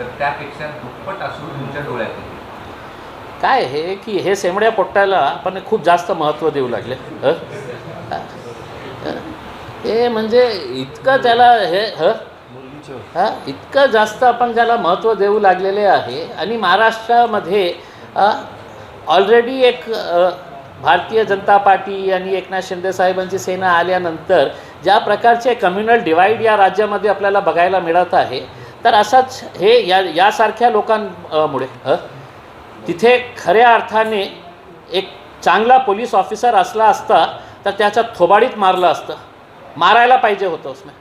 तर त्यापेक्षा दुप्पट असून तुमच्या डोळ्यात येते काय हे की हे सेमड्या पोट्ट्याला आपण खूप जास्त महत्त्व देऊ लागले हं? हं? हे म्हणजे इतकं त्याला हे ह हा इतकं जास्त आपण त्याला महत्त्व देऊ लागलेले आहे आणि महाराष्ट्रामध्ये ऑलरेडी एक अ, भारतीय जनता पार्टी आणि एकनाथ शिंदे साहेबांची सेना आल्यानंतर ज्या प्रकारचे कम्युनल डिवाईड या राज्यामध्ये आपल्याला बघायला मिळत आहे तर असाच हे या यासारख्या लोकांमुळे तिथे खऱ्या अर्थाने एक चांगला पोलीस ऑफिसर असला असता तर त्याच्या थोबाडीत मारलं असतं. मारायला पाहिजे होतं उसने.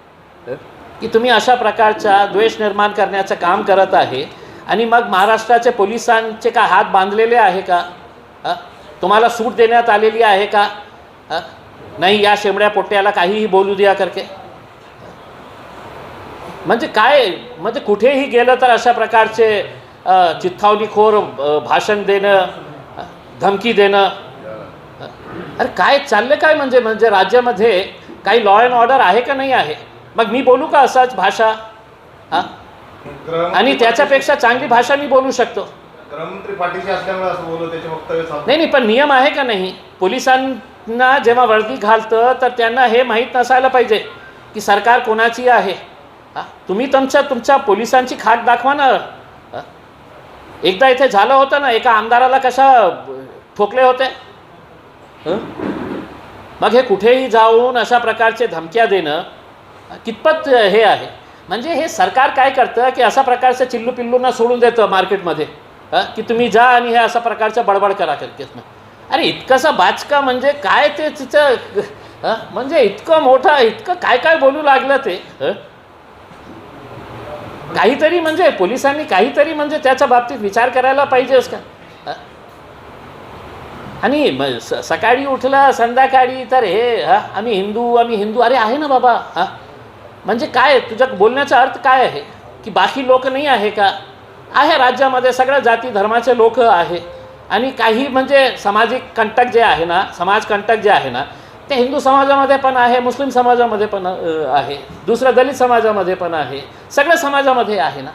की तुम्ही अशा प्रकारचा द्वेष निर्माण करण्याचं काम करत आहे आणि मग महाराष्ट्राचे पोलिसांचे का हात बांधलेले आहे का? तुम्हाला सूट देण्यात आलेली आहे का? नाही या शेमड्या पोट्याला काहीही बोलू द्या करके. म्हणजे काय? म्हणजे कुठेही गेलं तर अशा प्रकारचे चिथावणीखोर भाषण देणं धमकी देणं. अरे काय चाललं काय म्हणजे? म्हणजे राज्यामध्ये काही लॉ अँड ऑर्डर आहे का नाही आहे? मग मी बोलू का असाच भाषा? आणि त्याच्यापेक्षा चांगली भाषा मी बोलू शकतो. नाही नाही पण नियम आहे का नाही? पोलिसांना जेव्हा वर्दी घालतं तर त्यांना हे माहीत नसायला पाहिजे की सरकार कोणाची आहे? तुम्ही तुमच्या तुमच्या पोलिसांची खाट दाखवा ना. एकदा इथे झालं होतं ना एका आमदाराला कशा ठोकले होते? मग हे कुठेही जाऊन अशा प्रकारचे धमक्या देणं कितपत हे आहे? म्हणजे हे सरकार काय करतं की अशा प्रकारचं चिल्लू पिल्लूंना सोडून देतं मार्केटमध्ये. की तुम्ही जा आणि हे अशा प्रकारचं बडबड करा करकेस अरे इतकंसं बाचका म्हणजे काय ते तिचं म्हणजे इतकं मोठं इतकं काय काय बोलू लागलं ते? हं? काहीतरी म्हणजे पोलिसांनी काहीतरी म्हणजे त्याच्या बाबतीत विचार करायला पाहिजेच का? आणि स सकाळी उठलं संध्याकाळी तर हे हा आम्ही हिंदू आम्ही हिंदू अरे आहे ना बाबा हा. म्हणजे काय तुझ्या बोलण्याचा अर्थ काय आहे? की बाकी लोक नाही आहे का? आहे राज्यामध्ये सगळ्या जाती धर्माचे लोक आहे. आणि काही म्हणजे सामाजिक कंटक जे आहे ना समाज कंटक जे आहे ना ते हिंदू समाजामध्ये पण आहे मुस्लिम समाजामध्ये पण आहे दुसऱ्या दलित समाजामध्ये पण आहे सगळ्या समाजामध्ये आहे ना.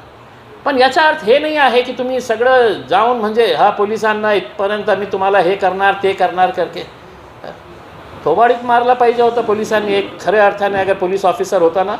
पण याचा अर्थ हे नाही आहे की तुम्ही सगळं जाऊन म्हणजे हा पोलिसांना इथपर्यंत मी तुम्हाला हे करणार ते करणार करके. थोबाडीत मारला पाहिजे होतं पोलिसांनी एक खऱ्या अर्थाने अगर पोलीस ऑफिसर होता ना.